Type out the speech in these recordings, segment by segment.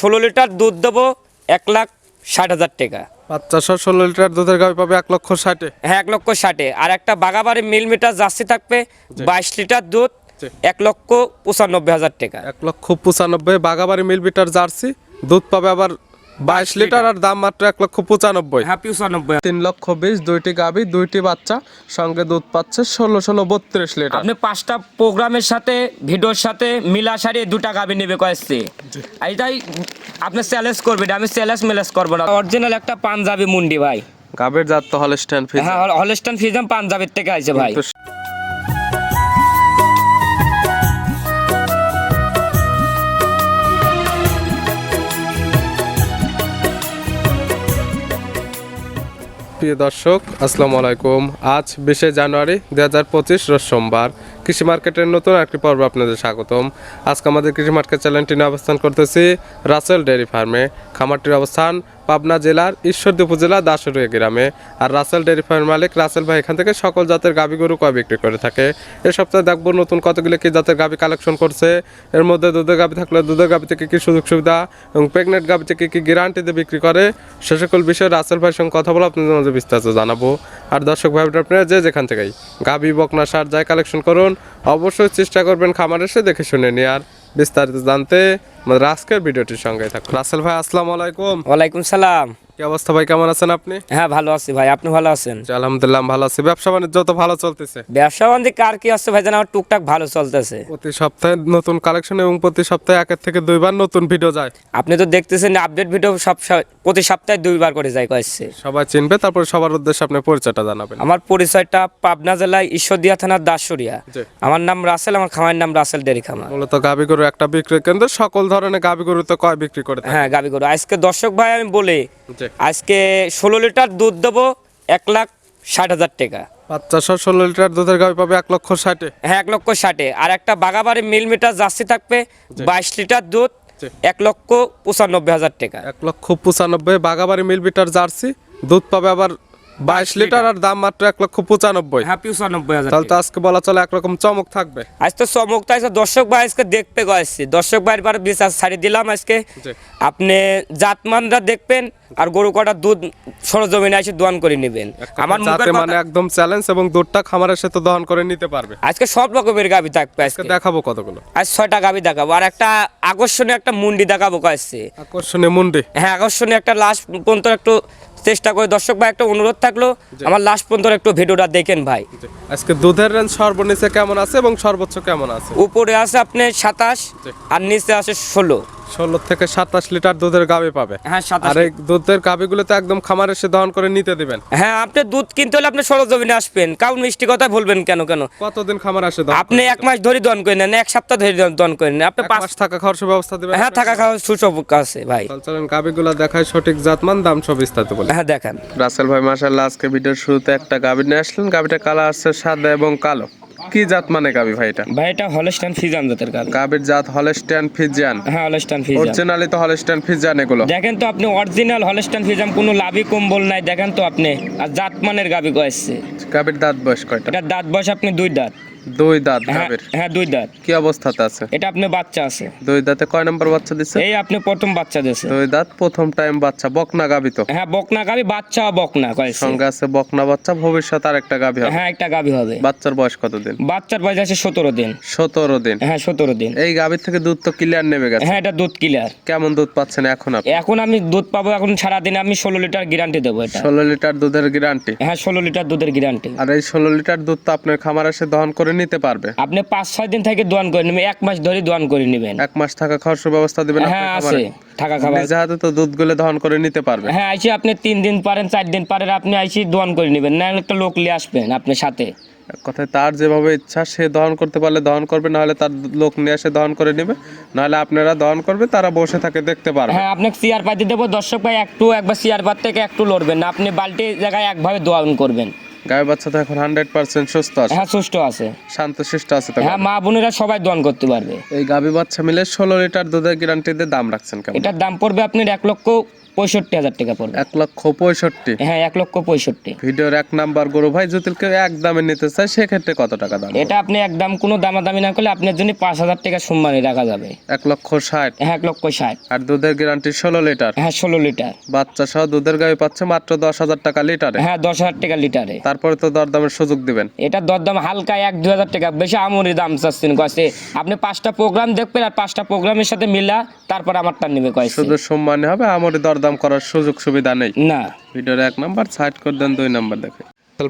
ষোলো লিটার দুধ দেবো এক লাখ ষাট হাজার টাকা। বাচ্চা সহ ষোলো লিটার দুধের গাভি পাবে এক লক্ষ ষাটে? হ্যাঁ এক লক্ষ ষাটে। আর একটা বাগাবাড়ি মিল মিটার জার্সি থাকবে বাইশ লিটার দুধ এক লক্ষ পঁচানব্বই হাজার টাকা। এক লক্ষ পঁচানব্বই বাগাবাড়ি মিল মিটার জার্সি দুধ পাবে আবার বাইশ লিটার আর দাম মাত্র এক লক্ষ পঁচানব্বই। হ্যাঁ পঁচানব্বই। তিন লক্ষ বিশ দুইটি গাভি দুইটি বাচ্চা সঙ্গে দুধ পাচ্ছে ষোলো ষোলো বত্রিশ লিটার। আপনি পাঁচটা প্রোগ্রামের সাথে ভিডিওর সাথে মিলা সারিয়ে দুটা গাবি নেবে কয়েছে এইটাই আপনি চ্যালেঞ্জ করবেন আমি চ্যালেঞ্জ ম্যালেজ করব না। অরিজিনাল একটা পাঞ্জাবি মুন্ডি ভাই। গাভীর জাত তো হলে স্ট্যান্ড ফিজ হ্যাঁ হলস্টান ফিজাম পাঞ্জাবের থেকে আইছে ভাই। প্রিয় দর্শক, আসসালামু আলাইকুম। আজ বিশে জানুয়ারি দু হাজার পঁচিশ রোজ সোমবার। কৃষি মার্কেটের নতুন একটি পর্ব আপনাদের স্বাগতম। আজকে আমাদের কৃষি মার্কেট চ্যানেলটি নিয়ে অবস্থান করতেছি রাসেল ডেয়ারি ফার্মে। খামারটির অবস্থান পাবনা জেলার ঈশ্বরদী উপজেলা দাসুরিয়া গ্রামে। আর রাসেল ডেয়ারি ফার্মের মালিক রাসেল ভাই এখান থেকে সকল জাতের গাভী গরু কয় বিক্রি করে থাকে। এ সপ্তাহে দেখব নতুন কতগুলো কি জাতের গাভী কালেকশন করছে। এর মধ্যে দুধের গাভী থাকলে দুধের গাভী থেকে কি সুযোগ সুবিধা এবং প্রেগনেন্ট গাভী থেকে কি গ্যারান্টিতে বিক্রি করে, সে সকল বিষয়ে রাসেল ভাইয়ের সঙ্গে কথা বলে আপনাদের মাঝে বিস্তারিত জানাব। আর দর্শক ভাই আপনারা যে যেখান থেকেই গাভী, বকনা, সার যাই কালেকশন করুন, অবশ্যই চেষ্টা করবেন খামার এসে দেখে শুনে নিয়ে আর বিস্তারিত জানতে আমাদের আজকের ভিডিওটির সঙ্গে থাকুন। রাসেল ভাই আসসালামু আলাইকুম। ওয়ালাইকুম সালাম। কি অবস্থা ভাই? কেমন আছেন আপনি? হ্যাঁ ভালো আছি ভাই। আপনি ভালো আছেন? আলহামদুলিল্লাহ ভালো আছি। ব্যবসা বাণিজ্য তো ভালো চলতেছে। ব্যবসা বান্ধব কার কি আছে ভাই? জান আমার টুকটাক ভালো চলতেছে। প্রতি সপ্তাহে নতুন কালেকশন এবং প্রতি সপ্তাহে একের থেকে দুইবার নতুন ভিডিও যায়। আপনি তো দেখতেছেন আপডেট ভিডিও সব প্রতি সপ্তাহে দুইবার করে যায় কয়েছে সবাই চিনবে তারপর সবার উদ্দেশ্যে আপনি পরিচয়টা জানাবেন। আমার পরিচয়টা পাবনা জেলায় ঈশ্বরদিয়া থানার দাসুরিয়া। জি। আমার নাম রাসেল আমার খামারের নাম রাসেল ডেরি খামার মূলত গাবি গরু একটা বিক্রি কেন্দ্র সকল ধরনের গাবি গরু তো কয় বিক্রি করে থাকে? হ্যাঁ গাবি গরু। আজকে দর্শক ভাই আমি বলি জি। আজকে ষোলো লিটার দুধ দেবো এক লাখ ষাট হাজার টাকা। বাচ্চা সহ ষোলো লিটার দুধের গাবি পাবে এক লক্ষ ষাটে। হ্যাঁ এক লক্ষ ষাটে। আর একটা বাগাবাড়ি মিল মিটার জার্সি থাকবে বাইশ লিটার দুধ এক লক্ষ পঁচানব্বই হাজার টাকা। এক লক্ষ পঁচানব্বই বাগাবাড়ি মিল মিটার জার্সি দুধ পাবে আবার বাইশ লিটার আর দাম মাত্র এক লক্ষ পঁচানব্বই। হ্যাঁ পঁচানব্বই হাজার তাহলে তো আজকে বলা চলে একরকম চমক থাকবে। আজ তো চমকটা আছে দর্শক ভাই আজকে দেখতে গেছি দর্শক ভাইয়ের বিচার ছাড়িয়ে দিলাম আজকে। আপনি জাতমানরা দেখবেন আর গরু কটা দুধ সরজমিনে এসে দোয়ান করে নেবেন। আমার মুখের মানে একদম চ্যালেঞ্জ এবং দুধটা খামারের সাথে দহন করে নিতে পারবে। আজকে সব রকমের গাবি থাকবে আজকে আজকে। দেখাবো কতগুলো। আজ ছয়টা গাবি দেখাবো। আর একটা আকর্ষণীয় একটা মুন্ডি দেখাবো কাছে আকর্ষণীয় মুন্ডি। হ্যাঁ আকর্ষণীয় একটা লাস্ট পর্যন্ত একটু চেষ্টা করে। দর্শক ভাই একটা অনুরোধ থাকল আমার লাস্ট পর্যন্ত একটু ভিডিওটা দেখেন ভাই। আজকে দুধের রেঞ্জ সর্বনিচে কেমন আছে এবং সর্বোচ্চ কেমন আছে? উপরে আছে আপনি সাতাশ আর নিচে আছে ষোলো। ষোলো থেকে সাতাশ লিটার দুধের গাবি পাবে। হ্যাঁ আর এই দুধের গাবিগুলো তো একদম খামারে এসে দহন করে নিতে দিবেন। হ্যাঁ আপনি দুধ কিনতে হলে আপনি সরজমিনে আসবেন। কারণ মিষ্টি কথা বলবেন কেন কেন? কতদিন খামার আসে দহন আপনি এক মাস ধরে দন করে নেন এক সপ্তাহ ধরে দন- দন করে নেন আপনি পাঁচ থাকা খরচ ব্যবস্থা দিবেন হ্যাঁ থাকা খাওয়া সুসব আছে ভাই। চলেন গাবিগুলো দেখায় সঠিক জাতমান দাম সব বিস্তারিত বলে। হ্যাঁ দেখেন। রাসেল ভাই মাশাআল্লাহ আজকে ভিডিওর শুরুতে একটা গাবি নিয়ে আসলেন। গাবিটা কালার আসছে সাদা এবং কালো। কি জাত মানে গাবি ভাই এটা? ভাই এটা হলস্টান ফিজান জাতের গান কাবির জাত হলস্টান ফিজান হ্যাঁ হলস্টান ফিজান অরিজিনালি তো হলস্টান ফিজান এগুলো। দেখেন তো আপনি অরিজিনাল হলস্টান ফিজান কোনো লাভই কম্বল নাই দেখেন তো আপনি। আর জাত মানের গাবি কয়েছে কাবির দাঁত বয়স কয়টা? এটা দাঁত বয়স আপনি দুই দাঁত। দুই দাঁত হ্যাঁ গাবির হ্যাঁ দুই দাঁত। কি অবস্থাতে আছে? এটা আপনি বাচ্চা আছে। দুই দাঁতে কয় নম্বর বাচ্চা দিচ্ছে এই আপনি প্রথম বাচ্চা দিয়েছে। দুই দাঁত প্রথম টাইম বাচ্চা বকনা গাবি তো। হ্যাঁ বকনা গাবি বাচ্চা বকনা কয়েছে সঙ্গে আছে বকনা বাচ্চা ভবিষ্যৎ আর একটা গাবি হবে। হ্যাঁ একটা গাবি হবে। বাচ্চার বয়স কতদিন? বাচ্চার বয়স আছে সতেরো দিন। সতেরো দিন। হ্যাঁ সতেরো দিন। এই গাবির থেকে দুধ তো ক্লিয়ার নেমে গেছে। হ্যাঁ এটা দুধ ক্লিয়ার কেমন দুধ পাচ্ছেন এখন আপনি? এখন আমি দুধ পাবো এখন সারাদিন আমি ষোলো লিটার গ্যারান্টি দেবো এটা। ষোলো লিটার দুধের গ্যারান্টি হ্যাঁ ষোলো লিটার দুধের গ্যারান্টি আর এই ষোলো লিটার দুধ তো আপনার খামার এসে দহন করে নিতে পারবে। আপনি পাঁচ ছয় দিন থেকে দোয়ান করে নেবেন এক মাস ধরে দোয়ান করে নেবেন। এক মাস থাকা খরচ ব্যবস্থা দিবেন হ্যাঁ আছে থাকা খাবার। নিজে হাতে তো দুধগুলো দহন করে নিতে পারবে। হ্যাঁ আইসি আপনি তিন দিন পারেন চার দিন পারেন আপনি আইসি দোয়ান করে নেবেন না হলে একটা লোক নিয়ে আসবেন আপনার সাথে। কথায় তার যেভাবে ইচ্ছা সে দহন করতে পারলে দহন করবে নাহলে তার লোক নিয়ে এসে দহন করে নেবে নাহলে আপনারা দহন করবে তারা বসে থাকে দেখতে পারবে। হ্যাঁ আপনাকে চেয়ার পাতি দেবো দর্শক ভাই একটু একবার চেয়ার পাত থেকে একটু লড়বেন না আপনি বালতি জায়গায় একভাবে দহন করবেন। গায়ে বাচ্চা তো এখন হান্ড্রেড পার্সেন্ট সুস্থ আছে। হ্যাঁ সুস্থ আছে। শান্ত সুস্থ আছে তো হ্যাঁ মা বোনেরা সবাই দন করতে পারবে। এই গাভী বাচ্চা মিলে ষোলো লিটার দুধের গ্যারান্টিতে দাম রাখছেন কেমন? এটার দাম পড়বে আপনার এক লক্ষ পঁয়ষট্টি হাজার টাকা পড়বে। এক লক্ষ পঁয়ষট্টি। হ্যাঁ এক লক্ষ পঁয়ষট্টি। ভিডিওর এক নাম্বার গরু ভাই যদি কেউ এক দামে নিতে চায় সেক্ষেত্রে কত টাকা দাম এটা আপনি একদম কোনো দামাদামি না করলে আপনার জন্য পাঁচ হাজার টাকা সম্মানে রাখা যাবে। এক লক্ষ ষাট। হ্যাঁ এক লক্ষ ষাট। আর দুধের গ্যারান্টি ষোলো লিটার। হ্যাঁ ষোলো লিটার। বাচ্চা সহ দুধের পাচ্ছে মাত্র দশ হাজার টাকা লিটারে। হ্যাঁ দশ হাজার টাকা লিটারে। তারপরে তো দরদামের সুযোগ দিবেন। এটা দরদাম হালকা এক দু হাজার টাকা। বেশি আমরি দাম চাচ্ছেন কয়েছে। আপনি পাঁচটা প্রোগ্রাম দেখবেন আর পাঁচটা প্রোগ্রামের সাথে মিলা তারপর আমারটা নেবে কয়েছে। শুধু সম্মানে হবে আমার দরদাম করার সুযোগ সুবিধা নেই। না। ভিডিওর এক নাম্বার সাইড করে দেন দুই নাম্বার দেখে।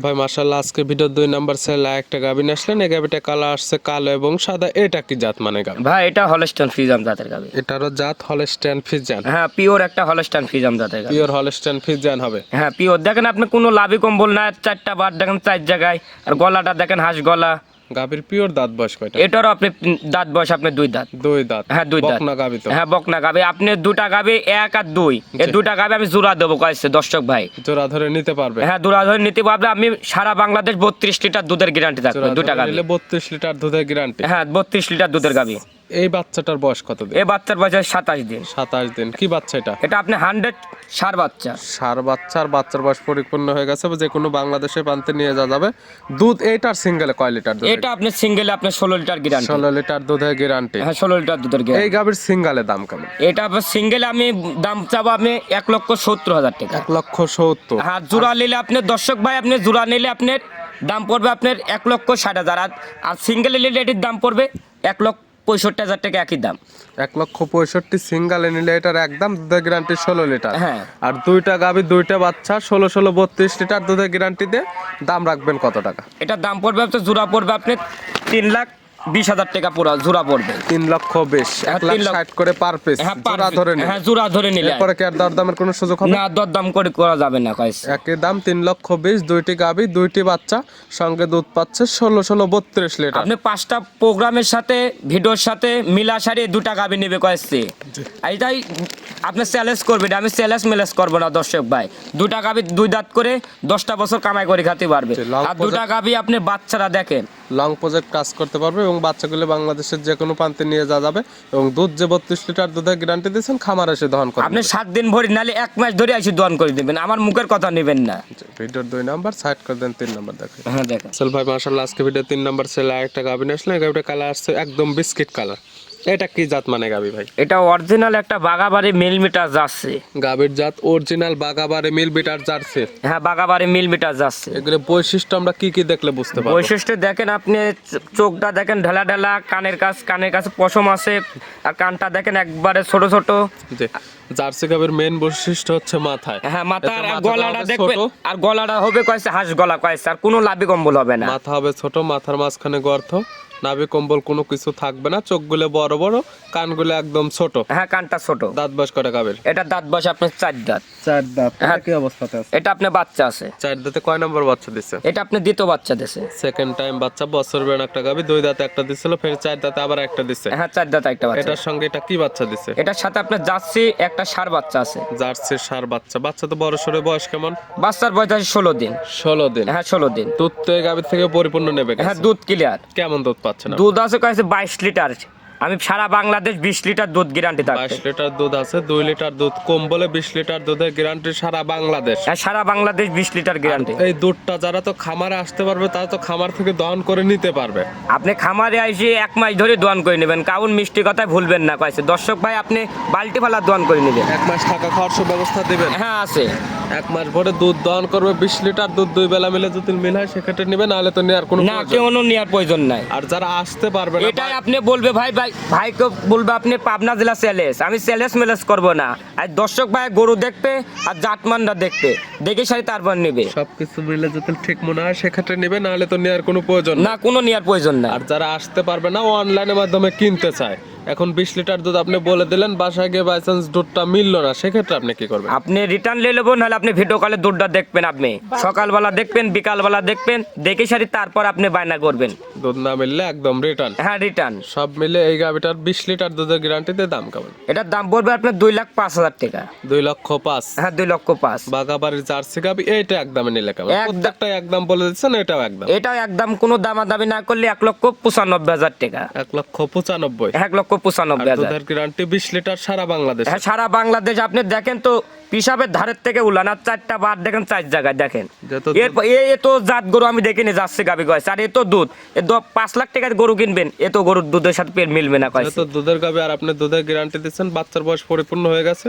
ভাই মার্শাল্লাহ আজকে ভিডিওর দুই নাম্বার সেল একটা গাভী নিয়ে আসলেন। এই গাভীটা কালো আসছে কালো এবং সাদা। এটা কি জাত মানে গাভী? ভাই এটা হলস্টান ফিজাম জাতের গাবি এটারও জাত হলস্টেন ফিজান হ্যাঁ পিওর একটা হলস্টান ফিজাম জাতের গাবি পিওর হলস্টেন ফিজান হবে। হ্যাঁ পিওর দেখেন আপনি কোনো লাভি কম্বল না চারটা বার দেখেন চার জায়গায়। আর গলাটা দেখেন হাঁস গলা। গাভীর পিওর দাঁত বয়স কয়টা? এটারও আপনি দাঁত বয়স আপনি দুই দাঁত। দুই দাঁত। হ্যাঁ দুই দাঁত। বকনা গাভী তো? হ্যাঁ বকনা গাবি আপনি দুটা গাবি এক আর দুই। এই দুটা গাবি আমি জোড়া দেবো কয়েছে দর্শক ভাই। জোড়া ধরে নিতে পারবে? হ্যাঁ জোড়া ধরে নিতে পারবে। আমি সারা বাংলাদেশ বত্রিশ লিটার দুধের গ্যারান্টি থাকবে দুটা গাবি নিলে বত্রিশ লিটার দুধের গ্যারান্টি হ্যাঁ বত্রিশ লিটার দুধের গাবি এই বাচ্চাটার বয়স কত দিন? এই বাচ্চার বয়স সাতাশ দিন। সাতাশ দিন। কি বাচ্চা এটা? এটা আপনি হান্ড্রেড সার বাচ্চা। সার বাচ্চার বাচ্চার বয়স পরিপূর্ণ হয়ে গেছে যে কোনো বাংলাদেশে প্রান্তে নিয়ে যাওয়া যাবে। দুধ এইটার সিঙ্গেলে কয় লিটার দুধ এটা আপনি সিঙ্গেলে আপনি ষোলো লিটার গ্যারান্টি ষোলো লিটার দুধের গ্যারান্টি হ্যাঁ ষোলো লিটার দুধের গ্যারান্টি এই গাভীর সিঙ্গালে দাম কেমন? এটা আপনার সিঙ্গেলে আমি দাম চাবো আপনি এক লক্ষ সত্তর হাজার টাকা। এক লক্ষ সত্তর। হ্যাঁ জোড়া নিলে আপনি দর্শক ভাই আপনি জোড়া নিলে আপনার দাম পড়বে আপনার এক লক্ষ ষাট হাজার। আর- আর সিঙ্গেল নিলে এটির দাম পড়বে এক লক্ষ পঁয়ষট্টি হাজার টাকা একই দাম। এক লক্ষ পঁয়ষট্টি সিঙ্গেল নিলে এটার একদম দুধের গ্যারান্টি ষোলো লিটার। হ্যাঁ। আর দুইটা গাভী দুইটা বাচ্চা ষোলো ষোলো বত্রিশ লিটার দুধের গ্যারান্টি দিয়ে দাম রাখবেন কত টাকা? এটার দাম পড়বে আপনার জোড়া পড়বে আপনি তিন লাখ বিশ হাজার টাকা পুরো জোড়া পড়বে। তিন লক্ষ বেশ এক হ্যাঁ, লাখ। ষাট করে পার পিস হ্যাঁ জোড়া ধরে নিন হ্যাঁ জোড়া ধরে নিলে। এরপরে কি আর দরদামের কোনো সুযোগ হবে? না করে করা যাবে না একই দাম তিন লক্ষ বিশ দুইটি গাভী দুইটি বাচ্চা সঙ্গে দুধ পাচ্ছে ষোলো ষোলো বত্রিশ লিটার আপনি পাঁচটা প্রোগ্রামের সাথে ভিডিওর সাথে মিলা সারিয়ে দুটা গাবি নেবে কয়েছে এইটাই আপনি চ্যালেঞ্জ করবেন আমি চ্যালেঞ্জ ম্যালেজ করব না দর্শক ভাই। দুটা গাবি দুই দাঁত করে দশটা বছর কামাই করে খেতে পারবে। আর দুটা গাবি আপনি বাচ্চারা দেখেন লং প্রজেক্ট কাজ করতে পারবে এবং বাচ্চাগুলো বাংলাদেশের যে কোনো প্রান্তে নিয়ে যাওয়া যাবে এবং দুধ যে বত্রিশ লিটার দুধের গ্যারান্টি দিয়েছেন খামার এসে দহন করে আপনি সাত দিন ভরি নালে এক মাস ধরে এসে দহন করে দেবেন আমার মুখের কথা নেবেন না। ভিডিওর দুই নাম্বার সাইড করে দেন তিন নাম্বার দেখেন। হ্যাঁ দেখেন। সেল ভাই মার্শাল্লাহ আজকে ভিডিও তিন নাম্বার সেল একটা গাভিন আসলে গাভিটা কালার আসছে একদম বিস্কিট কালার এটা কি জাত মানে গাভি ভাই? এটা অরিজিনাল একটা বাগাবাড়ি মিলমিটার যাচ্ছে গাভির জাত অরিজিনাল বাগাবারে মিল বিটার জার্সি। হ্যাঁ বাগাবাড়ি মিলমিটার যাচ্ছে এগুলো বৈশিষ্ট্য আমরা কি কি দেখলে বুঝতে পারব? বৈশিষ্ট্য দেখেন আপনি চোখটা দেখেন ঢেলা ঢেলা কানের কাছ কানের কাছে পশম আছে আর কানটা দেখেন একবারে ছোট ছোট। জার্সি গাভির মেন বৈশিষ্ট্য হচ্ছে মাথায়। হ্যাঁ মাথা আর গলাটা দেখবেন। আর গলাটা হবে কয়েছে হাঁস গলা কয়েছে আর কোনো লাভি কম্বল হবে না। মাথা হবে ছোট মাথার মাঝখানে গর্ত। নাভি কম্বল কোনো কিছু থাকবে না চোখগুলো বড় বড় কানগুলো একদম ছোট। হ্যাঁ কানটা ছোট। দাঁত বাস করে গাবের এটা দাঁত বসে আপনার চার দাঁত। চার দাঁত হ্যাঁ। কি অবস্থাতে আছে? এটা আপনার বাচ্চা আছে। চার দাঁতে কয় নম্বর বাচ্চা দিছে? এটা আপনি দ্বিতীয় বাচ্চা দিছে। সেকেন্ড টাইম বাচ্চা বছর বেড়ে একটা গাবি দুই দাঁতে একটা দিছিল ফের চার দাঁতে আবার একটা দিছে। হ্যাঁ চার দাঁত একটা বাচ্চা। এটার সঙ্গে এটা কি বাচ্চা দিছে? এটার সাথে আপনার যাচ্ছি একটা সার বাচ্চা আছে। জার্সি সার বাচ্চা। বাচ্চা তো বড় সরে বয়স কেমন? বাচ্চার বয়স আছে ষোলো দিন। ষোলো দিন। হ্যাঁ ষোলো দিন। দুধ তো এই গাভীর থেকে পরিপূর্ণ নেবে হ্যাঁ দুধ ক্লিয়ার কেমন দুধ পাচ্ছে না। দুধ আছে কয়েছে বাইশ লিটার। আমি সারা বাংলাদেশ বিশ লিটার দুধ গ্যারান্টি থাকবে। বাইশ লিটার দুধ আছে দুই লিটার দুধ কম বলে বিশ লিটার দুধের গ্যারান্টি সারা বাংলাদেশ। হ্যাঁ সারা বাংলাদেশ বিশ লিটার গ্যারান্টি এই দুধটা যারা তো খামারে আসতে পারবে তারা তো খামার থেকে দহন করে নিতে পারবে। আপনি খামারে এসে এক মাস ধরে দোয়ান করে নেবেন। কারণ মিষ্টি কথায় ভুলবেন না কয়েছে দর্শক ভাই আপনি বাল্টি ফালা দোয়ান করে নেবেন। এক মাস থাকা খাওয়ার সব ব্যবস্থা দিবেন। হ্যাঁ আছে। এক মাস পরে দুধ দহন করবে বিশ লিটার দুধ দুই বেলা মিলে যদি মিল হয় সেক্ষেত্রে নিবে নাহলে তো নেওয়ার কোনো না কেউ নেওয়ার প্রয়োজন নাই। আর যারা আসতে পারবে না এটাই আপনি বলবে ভাই ভাই ভাইকে বলবে আপনি পাবনা জেলা সেলেস আমি সেলেস মেলেস করব না। আর দর্শক ভাই গরু দেখবে আর জাতমানরা দেখবে দেখে সারি তারপর নেবে। সবকিছু মিলে যদি ঠিক মনে হয় সেক্ষেত্রে নিবে নাহলে তো নেওয়ার কোনো প্রয়োজন না। না কোনো নেওয়ার প্রয়োজন নাই আর যারা আসতে পারবে না অনলাইনের মাধ্যমে কিনতে চায়। এখন বিশ লিটার দুধ আপনি বলে দিলেন বাসায় গিয়ে বাই চান্স দুধটা মিললো না সেক্ষেত্রে আপনি কি করবেন? আপনি রিটার্ন নিয়ে নেব নাহলে আপনি ভিডিও কলে দুধটা দেখবেন আপনি। সকালবেলা দেখবেন বিকালবেলা দেখবেন দেখে সারি তারপর আপনি বায়না করবেন। দুধ না মিললে একদম রিটার্ন হ্যাঁ রিটার্ন সব মিলে এই গাভিটার বিশ লিটার দুধের গ্যারান্টিতে দাম কেমন? এটার দাম পড়বে আপনার দুই লাখ পাঁচ হাজার টাকা। দুই লক্ষ পাঁচ। হ্যাঁ দুই লক্ষ পাঁচ। বাগাবাড়ির জার্সি গাবি এইটা একদমে নিলে কেমন? প্রত্যেকটা একদম বলে দিচ্ছেন এটাও একদম। এটাও একদম কোনো দামাদামি না করলে এক লক্ষ পঁচানব্বই হাজার টাকা। এক লক্ষ পঁচানব্বই। এক লক্ষ পঁচানব্বই হাজার। দুধের গ্যারান্টি বিশ লিটার সারা বাংলাদেশ। হ্যাঁ সারা বাংলাদেশ আপনি দেখেন তো পিসাবের ধারের থেকে উলান আর চারটা বার দেখেন চার জায়গায় দেখেন। এ তো জাত গরু আমি দেখিনি যাচ্ছে গাবি কয়েছে আর এ তো দুধ। এ দ- পাঁচ লাখ টাকার গরু কিনবেন এ তো গরুর দুধের সাথে পেট মিলবে না কয়েছে দুধের গাবি আর আপনি দুধের গ্যারান্টি দিচ্ছেন বাচ্চার বয়স পরিপূর্ণ হয়ে গেছে।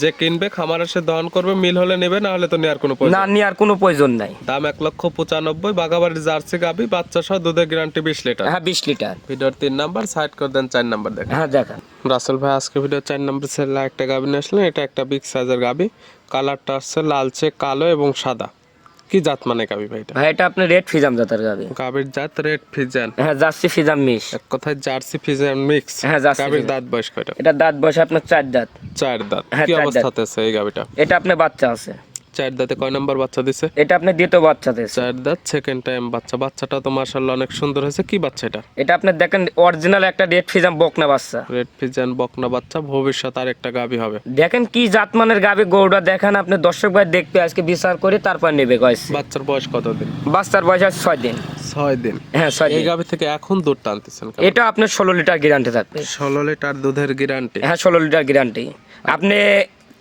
যে কিনবে খামারে সে দহন করবে মিল হলে নেবে না হলে তো নেওয়ার কোনো প্রয়োজন না নিয়ে আর কোনো প্রয়োজন নাই। দাম এক লক্ষ পঁচানব্বই বাগাবাড়ির জার্সি গাবি বাচ্চা সহ দুধের গ্যারান্টি বিশ লিটার। হ্যাঁ বিশ লিটার। ভিডিওর তিন নাম্বার সাইড করে দেন চার নাম্বার দেখেন। হ্যাঁ দেখেন। রাসেল ভাই আজকে ভিডিও চার নাম্বার সেলে একটা গাবি নিয়ে আসলেন এটা একটা বিগ সাইজের গাবি কালারটা আসছে লালচে কালো এবং সাদা। কি জাত মানে গাবি ভাই এটা? ভাই এটা আপনি রেড ফিজাম জাতের গাবি। গাবির জাত রেড ফিজান হ্যাঁ জার্সি ফিজাম মিক্স এক কথায় জার্সি ফিজাম মিক্স। হ্যাঁ, জার্সি গাবির দাঁত বয়স কয়টা? এটা দাঁত বয়স আপনার চার দাঁত। চার দাঁত। হ্যাঁ, কি অবস্থাতে আছে এই গাবিটা? এটা আপনার বাচ্চা আছে। চার দাঁতে কয় নাম্বার বাচ্চা দিছে? এটা আপনার দ্বিতীয় বাচ্চা দিয়েছে। চার দাঁত সেকেন্ড টাইম বাচ্চা। বাচ্চাটা তো মাশাআল্লাহ অনেক সুন্দর হয়েছে। কি বাচ্চা এটা? এটা আপনার দেখেন অরিজিনাল একটা রেড ফিজাম বকনা বাচ্চা। রেড ফিজান বকনা বাচ্চা ভবিষ্যৎ আর একটা গাবি হবে। দেখেন কি জাতমানের গাবি গরুটা দেখেন আপনি দর্শক ভাই দেখবে আজকে বিচার করে তারপর নেবে কয়েছে বাচ্চার বয়স কতদিন? বাচ্চার বয়স আছে ছয় দিন। ছয় দিন। হ্যাঁ ছয় এই দিন। গাবি থেকে এখন দুধ টানতেছেন? এটা আপনার ষোলো লিটার গ্যারান্টি থাকবে। ষোলো লিটার দুধের গ্যারান্টি হ্যাঁ ষোলো লিটার গ্যারান্টি আপনি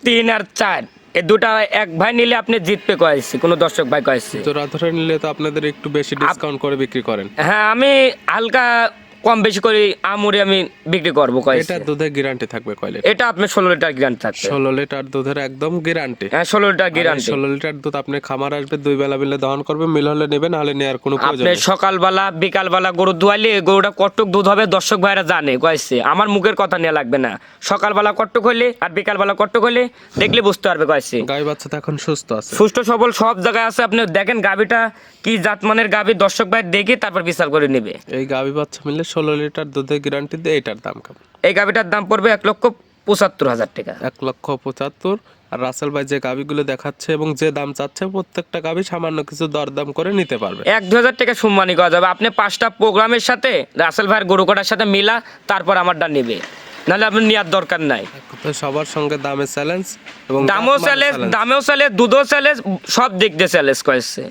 তিন আর চার। এই দুটা এক ভাই নিলে আপনি জিতবে কয়েছি কোনো দর্শক ভাই কয়েছি। জোড়া ধরে নিলে তো আপনাদের একটু বেশি ডিসকাউন্ট করে বিক্রি করেন। হ্যাঁ আমি হালকা কম বেশি করে আমুরে আমি বিক্রি করব কয়েছি এটা দুধের গ্যারান্টি থাকবে কয় লিটার এটা আপনার ষোলো লিটার গ্যারান্টি থাকবে। ষোলো লিটার দুধের একদম গ্যারান্টি হ্যাঁ ষোলো লিটার গ্যারান্টি ষোলো লিটার দুধ আপনি খামার আসবে দুই বেলা মিলে দহন করবে মিল হলে নেবেন নাহলে নেওয়ার কোনো প্রয়োজন আপনি সকালবেলা বিকালবেলা গরু ধোয়াইলে গরুটা কটক দুধ হবে দর্শক ভাইরা জানে কয়েছে। আমার মুখের কথা নেওয়া লাগবে না। সকালবেলা কটক হইলে আর বিকালবেলা কটক হইলে দেখলে বুঝতে পারবে কয়েছে। গাই বাচ্চা তো এখন সুস্থ আছে। সুস্থ সবল সব জায়গায় আছে। আপনি দেখেন গাবিটা কি জাতমানের গাবি দর্শক ভাই দেখে তারপর বিচার করে নেবে। এই গাবি বাচ্চা মিলে ষোলো লিটার দুধের গ্যারান্টি দিয়ে এটার দাম কেমন? এই গাভীটার দাম পড়বে এক লক্ষ পঁচাত্তর হাজার টাকা। এক লক্ষ পঁচাত্তর। আর রাসেল ভাই যে গাভীগুলো দেখাচ্ছে এবং যে দাম চাচ্ছে প্রত্যেকটা গাভী সামান্য কিছু দরদাম করে নিতে পারবে। এক দু হাজার টাকা সম্মানি করা যাবে। আপনি পাঁচটা প্রোগ্রামের সাথে রাসেল ভাইয়ের গরু কটার সাথে মিলা তারপর আমারটা নেবে। নাহলে আপনি নেওয়ার দরকার নাই। সবার সঙ্গে দামে চ্যালেঞ্জ এবং দামও চ্যালেঞ্জ দামেও চ্যালেঞ্জ দুধও চ্যালেঞ্জ সব দিক দিয়ে চ্যালেঞ্জ করেছে।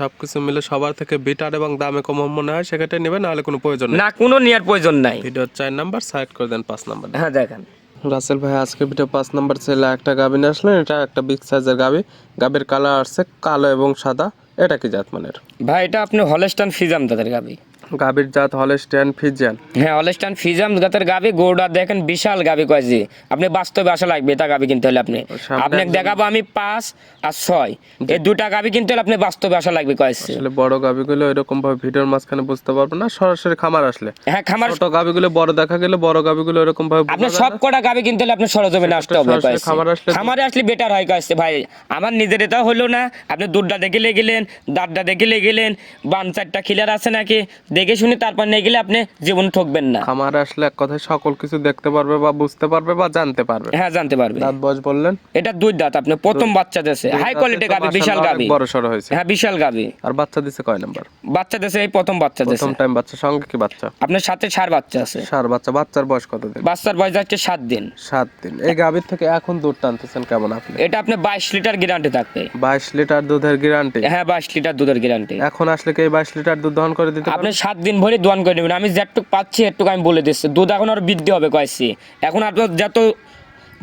সবকিছু মিলে সবার থেকে বিটার এবং দামে কম মনে হয় সেক্ষেত্রে নেবেন নাহলে কোনো প্রয়োজন না কোনো নেওয়ার প্রয়োজন নাই। ভিডিওর চার নাম্বার সাইড করে দেন পাঁচ নাম্বার হ্যাঁ দেখেন। রাসেল ভাই আজকে ভিডিও পাঁচ নাম্বার ছেলে একটা গাবি নিয়ে আসলেন এটা একটা বিগ সাইজের গাবি। গাবির কালার আসছে কালো এবং সাদা এটা কি জাত মানের? ভাই এটা আপনি হলেস্টান ফিজাম তাদের গাবি। জাত ফিজিয়ান। হ্যাঁ জাতের গরুটা দেখেন বিশাল কয়েছে আপনি বাস্তবে আসা লাগবে এটা কিনতে হলে আপনি। আপনাকে দেখাবো আমি পাঁচ আর ছয়। এই দুটা কিনতে হলে আপনি বাস্তবে আসা লাগবে কয়েছে আসলে বড় এরকম ভাবে ভিডিওর মাঝখানে বুঝতে পারবে না সরাসরি খামার আসলে। হ্যাঁ খামার ছোট বড় দেখা গেলে বড় এরকম ভাবে আপনি সব কটা গাবি কিনতে হলে আপনি সরজমিনে আসতে হবে কয়েছে। আসলে- খামারে আসলে বেটার হয় কয়েছে ভাই। আমার নিজের এটা হলো না আপনি দুধটা দেখে গেলেন দাঁতটা দেখে গেলেন বান চারটা খিলার আছে নাকি? দেখে শুনে তারপর নিয়ে গেলে আপনি জীবন ঠকবেন না। খামারে আসলে এক কথায় সকল কিছু দেখতে পারবে বা বুঝতে পারবে বা জানতে পারবে। হ্যাঁ জানতে পারবে। দাঁত বয়স বললেন? এটা দুই দাঁত আপনি প্রথম বাচ্চা দেশে হাই কোয়ালিটি গাবি বিশাল গাবি বড় সড় হয়েছে। হ্যাঁ বিশাল গাবি আর বাচ্চা দিছে কয় নাম্বার? বাচ্চা দেশে এই প্রথম বাচ্চা দেশে প্রথম টাইম বাচ্চা সঙ্গে কি বাচ্চা? আপনার সাথে সার বাচ্চা আছে। সার বাচ্চা বাচ্চার বয়স কত দিন বাচ্চার বয়স হচ্ছে সাত দিন। সাত দিন। এই গাভীর থেকে এখন দুধ টানতেছেন কেমন আপনি? এটা আপনি বাইশ লিটার গ্যারান্টি থাকবে। বাইশ লিটার দুধের গ্যারান্টি হ্যাঁ বাইশ লিটার দুধের গ্যারান্টি এখন আসলে কি এই বাইশ লিটার দুধ দহন করে দিতে আপনি সাত দিন ভরে দোয়ান করে নেবেন। আমি যেটুক পাচ্ছি এটুকু আমি বলে দিচ্ছি। দুধ এখন আর বৃদ্ধি হবে কয়েছি। এখন আপনার যত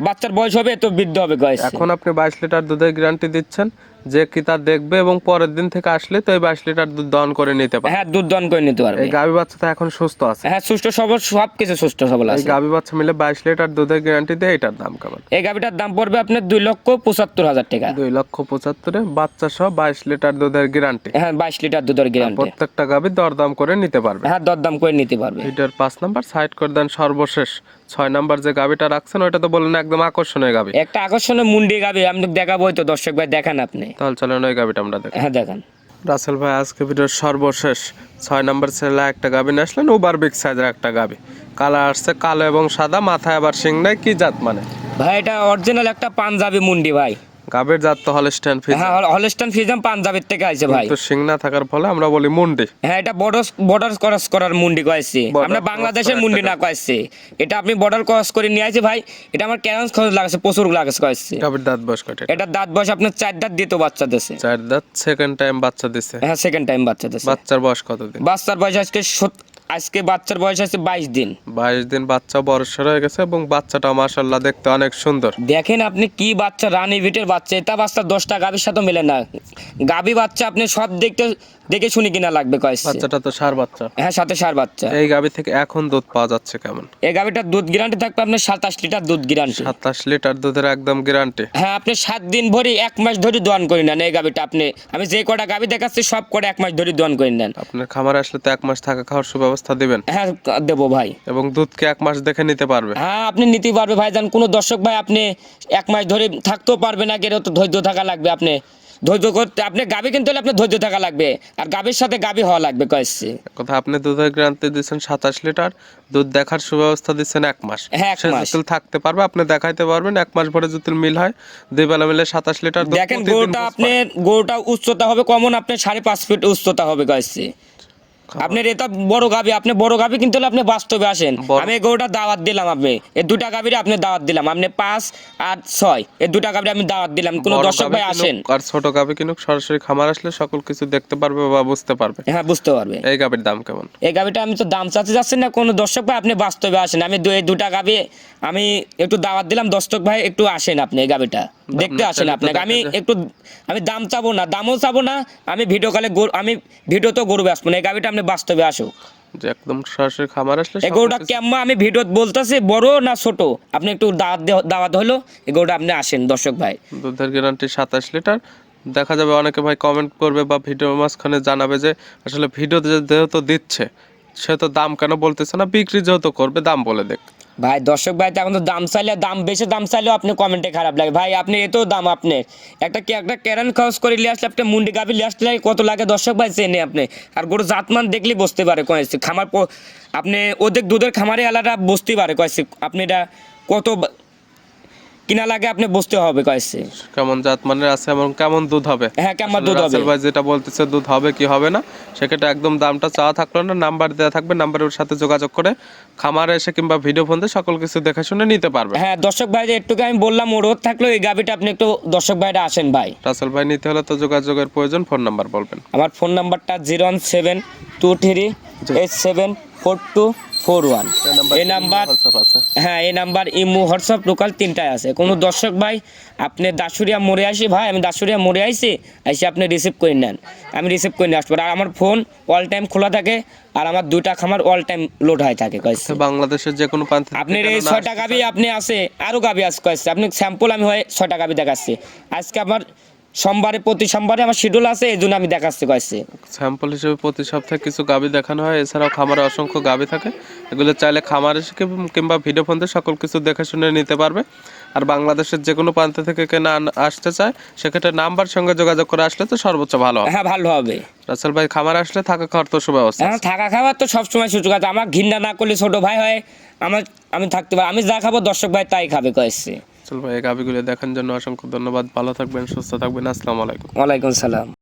বাচ্চার বয়স হবে, এত বৃদ্ধি হবে কয়েছি। এখন আপনি বাইশ লিটার দুধের গ্যারান্টি দিচ্ছেন। যে কি তা দেখবে এবং পরের দিন থেকে আসলে তো এই বাইশ লিটার দুধ দহন করে নিতে পারবে। হ্যাঁ দুধ দন করে নিতে পারবে। এই গাভী বাচ্চা তো এখন সুস্থ আছে। হ্যাঁ সুস্থ সবল সব কিছু সুস্থ সবল এই আছে। গাভী বাচ্চা মিলে বাইশ লিটার দুধের গ্যারান্টি দিয়ে এটার দাম কেমন? এই গাভিটার দাম পড়বে আপনার দুই লক্ষ পঁচাত্তর হাজার টাকা। দুই লক্ষ পঁচাত্তরে বাচ্চা সহ বাইশ লিটার দুধের গ্যারান্টি হ্যাঁ বাইশ লিটার দুধের গ্যারান্টি প্রত্যেকটা গাভী দরদাম করে নিতে পারবে। হ্যাঁ দরদাম করে নিতে পারবে। এটার পাঁচ নাম্বার সাইড করে দেন সর্বশেষ ছয় নাম্বার যে গাবিটা রাখছেন ওইটা তো বললেন একদম আকর্ষণীয় গাবি। একটা আকর্ষণীয় মুন্ডি গাবি আমি দেখাবো তো দর্শক ভাই দেখান আপনি। তাহলে চলেন ওই গাবিটা আমরা দেখি। হ্যাঁ দেখান। রাসেল ভাই আজকে ভিডিওর সর্বশেষ ছয় নাম্বার ছেলে একটা গাবি নিয়ে আসলেন ওভার বিগ সাইজের একটা গাবি। কালার আসছে কালো এবং সাদা মাথায় আবার শিং নাই কি জাত মানে? ভাই এটা অরিজিনাল একটা পাঞ্জাবি মুন্ডি ভাই। গাবের জাত তো হলস্টাইন ফিজ হ্যাঁ হলস্টান ফিজাম পাঞ্জাবের থেকে আইছে ভাই। তো সিং না থাকার ফলে আমরা বলি মুন্ডি। হ্যাঁ এটা বর্ডার বর্ডার ক্রস করার মুন্ডি কয়েছে। আমরা বাংলাদেশের মুন্ডি না কয়েছে। এটা আপনি বর্ডার ক্রস করে নিয়ে আসে ভাই এটা আমার ক্যারেন্স খরচ লাগছে প্রচুর লাগছে কয়েছে। গাবের দাঁত বয়স কয়টা? এটা দাঁত বয়স আপনার চার দাঁত দিত বাচ্চা দেশে চার দাঁত সেকেন্ড টাইম বাচ্চা দিছে। হ্যাঁ সেকেন্ড টাইম বাচ্চা দেশে বাচ্চার বয়স কতদিন? বাচ্চার বয়স আজকে আজকে বাচ্চার বয়স আছে বাইশ দিন। বাইশ দিন বাচ্চা বড়সড় হয়ে গেছে এবং বাচ্চাটা মাশাল্লাহ দেখতে অনেক সুন্দর। দেখেন আপনি কি বাচ্চা রানী ভিটের বাচ্চা এটা বাচ্চা দশটা গাভীর সাথে মেলে না। গাভী বাচ্চা আপনি সব দেখতে দেখে শুনি কিনা লাগবে কয়েছে। বাচ্চাটা তো সার বাচ্চা। হ্যাঁ সাথে সার বাচ্চা। এই গাবি থেকে এখন দুধ পাওয়া যাচ্ছে কেমন? এই গাভীটার দুধ গ্যারান্টি থাকবে আপনার সাতাশ লিটার দুধ গ্যারান্টি সাতাশ লিটার দুধের একদম গ্যারান্টি হ্যাঁ আপনি সাত দিন ভরি এক মাস ধরে দোয়ান করে নেন এই গাভীটা আপনি। আমি যে কটা গাভী দেখাচ্ছি সব কটা এক মাস ধরে দোয়ান করে নেন। আপনার খামার আসলে তো এক মাস থাকা খাওয়ার সুব্যবস্থা দিবেন? হ্যাঁ দেবো ভাই। এবং দুধকে এক মাস দেখে নিতে পারবে? হ্যাঁ আপনি নিতে পারবে ভাই। যান কোনো দর্শক ভাই আপনি এক মাস ধরে থাকতেও পারবে না গেলেও তো ধৈর্য থাকা লাগবে আপনি। ধৈর্য করতে আপনি কিনতে হলে আপনার ধৈর্য থাকা লাগবে। আর সাথে হওয়া লাগবে কয়েছে কথা আপনি দুধের গ্যারান্টি দিচ্ছেন সাতাশ লিটার দুধ দেখার সুব্যবস্থা দিচ্ছেন এক মাস। হ্যাঁ, এক মাস। থাকতে পারবে আপনি দেখাইতে পারবেন এক মাস ভরে মিল হয়। দুই বেলা মিলে সাতাশ লিটার দেখেন গরুটা আপনি গরুটা উচ্চতা হবে কমন আপনি সাড়ে পাঁচ ফিট উচ্চতা হবে কয়েছে আপনার এটা বড় গাভী আপনি বড় গাভী কিনতে আপনি বাস্তবে আসেন। আমি গরুটা দাওয়াত দিলাম আপনি। এই দুটা গাভীর আপনি দাওয়াত দিলাম। আপনি পাঁচ আট ছয় এই দুটা গাভীর আমি দাওয়াত দিলাম। কোনো দর্শক ভাই আসেন। আর ছোট গাবি কিনুক সরাসরি খামার আসলে সকল কিছু দেখতে পারবে বা বুঝতে পারবে। হ্যাঁ বুঝতে পারবে। এই গাবির দাম কেমন? এই গাভিটা আমি তো দাম চাচ্ছি যাচ্ছি না কোনো দর্শক ভাই আপনি বাস্তবে আসেন। আমি এই দুটা গাভি আমি একটু দাওয়াত দিলাম দর্শক ভাই একটু আসেন আপনি এই গাভিটা দেখতে আসেন আপনাকে। আমি একটু আমি দাম চাবো না দামও চাবো না আমি ভিডিও কলে আমি ভিডিও তো গরু আসব না এই গাভিটা আপনি বাস্তবে আসো যে একদম সরাসরি খামার আসলে এগোটা কেমন? আমি ভিডিওত বলতাছি বড় না ছোট? আপনি একটু দাওয়াত দাওয়াত হলো এগোটা আপনি আসেন দর্শক ভাই। দুধের গ্যারান্টি সাতাশ লিটার। দেখা যাবে অনেকে ভাই কমেন্ট করবে বা ভিডিও মাঝখানে জানাবে যে আসলে ভিডিও যেহেতু দিচ্ছে সে তো দাম কেন বলতেছে না বিক্রি যেহেতু করবে দাম বলে দেখ। ভাই, দর্শক ভাই এখন তো দাম চাইলে, দাম বেশি দাম চাইলেও আপনি কমেন্টে খারাপ লাগে। ভাই, আপনি এত দাম আপনি। একটা একটা ক্যারেন খরচ করে নিয়ে আসলে আপনি মুন্ডি গাভি নিয়ে আসলে কত লাগে? দর্শক ভাই, চেনে আপনি। আর গরু জাতমান দেখলে বসতে পারে কয়েছে খামার আপনি ওদের দুধের খামারে আলাদা বসতে পারে কয়েছে আপনি এটা কত কিনা লাগে আপনি বুঝতে হবে কয়েছে। কেমন জাত মানের আছে এবং কেমন দুধ হবে? হ্যাঁ কেমন দুধ হবে? ভাই যেটা বলতেছে দুধ হবে কি হবে না সেক্ষেত্রে একদম দামটা চাওয়া থাকল না নাম্বার দেওয়া থাকবে নাম্বারের সাথে যোগাযোগ করে খামারে এসে কিংবা ভিডিও ফোন দিয়ে সকল কিছু দেখে শুনে নিতে পারবে। হ্যাঁ দর্শক ভাই একটু আমি বললাম রোদ থাকল এই গাভিটা আপনি একটু দর্শক ভাইরা আসেন ভাই। রাসেল ভাই নিতে হলে তো যোগাযোগের প্রয়োজন ফোন নাম্বার বলবেন। আমার ফোন নাম্বারটা zero one seven two three eight seven four two four one এই নাম্বার হ্যাঁ এই নাম্বার ইমো হোয়াটসঅ্যাপ লোকাল তিনটায় আছে। কোনো দর্শক ভাই আপনি দাসুরিয়া মোড়ে আসি ভাই আমি দাসুরিয়া আইসি এসে আপনি রিসিভ করে নেন। আমি রিসিভ করে নিয়ে আসব। আর আমার ফোন অল টাইম খোলা থাকে আর আমার দুইটা খামার অল টাইম লোড হয়ে থাকে কয়েছে তো বাংলাদেশের যে কোনো প্রান্ত থেকে আপনার এই ছয়টা গাবি আপনি আছে আরও গাবি আজ কয়েছে আপনি স্যাম্পল আমি হয় ছয়টা গাবি দেখাচ্ছি। আজকে আমার সোমবারে প্রতি সোমবারে আমার শিডিউল আছে এই জন্য আমি দেখাচ্ছি কয়েছে স্যাম্পল হিসেবে প্রতি সপ্তাহে কিছু গাবি দেখানো হয় এছাড়াও খামারে অসংখ্য গাবি থাকে। এগুলো চাইলে খামারে এসে কিংবা ভিডিও ফোন দিয়ে সকল কিছু দেখে শুনে নিতে পারবে। আর বাংলাদেশের যে কোনো প্রান্ত থেকে কেনা আসতে চায় সেক্ষেত্রে নাম্বার সঙ্গে যোগাযোগ করে আসলে তো সর্বোচ্চ ভালো হবে। হ্যাঁ ভালো হবে। রাসেল ভাই খামার আসলে থাকা খাওয়ার তো সুব্যবস্থা হ্যাঁ থাকা খাওয়ার তো সবসময় সুযোগ আছে। আমার ঘিন্না না করলে ছোট ভাই হয় আমার আমি থাকতে পারি আমি যা খাব দর্শক ভাই তাই খাবে কয়েছে রাসেল ভাই গাভিগুলো দেখার জন্য অসংখ্য ধন্যবাদ। ভালো থাকবেন, সুস্থ থাকবেন। আসসালামু আলাইকুম। ওয়ালাইকুম সালাম।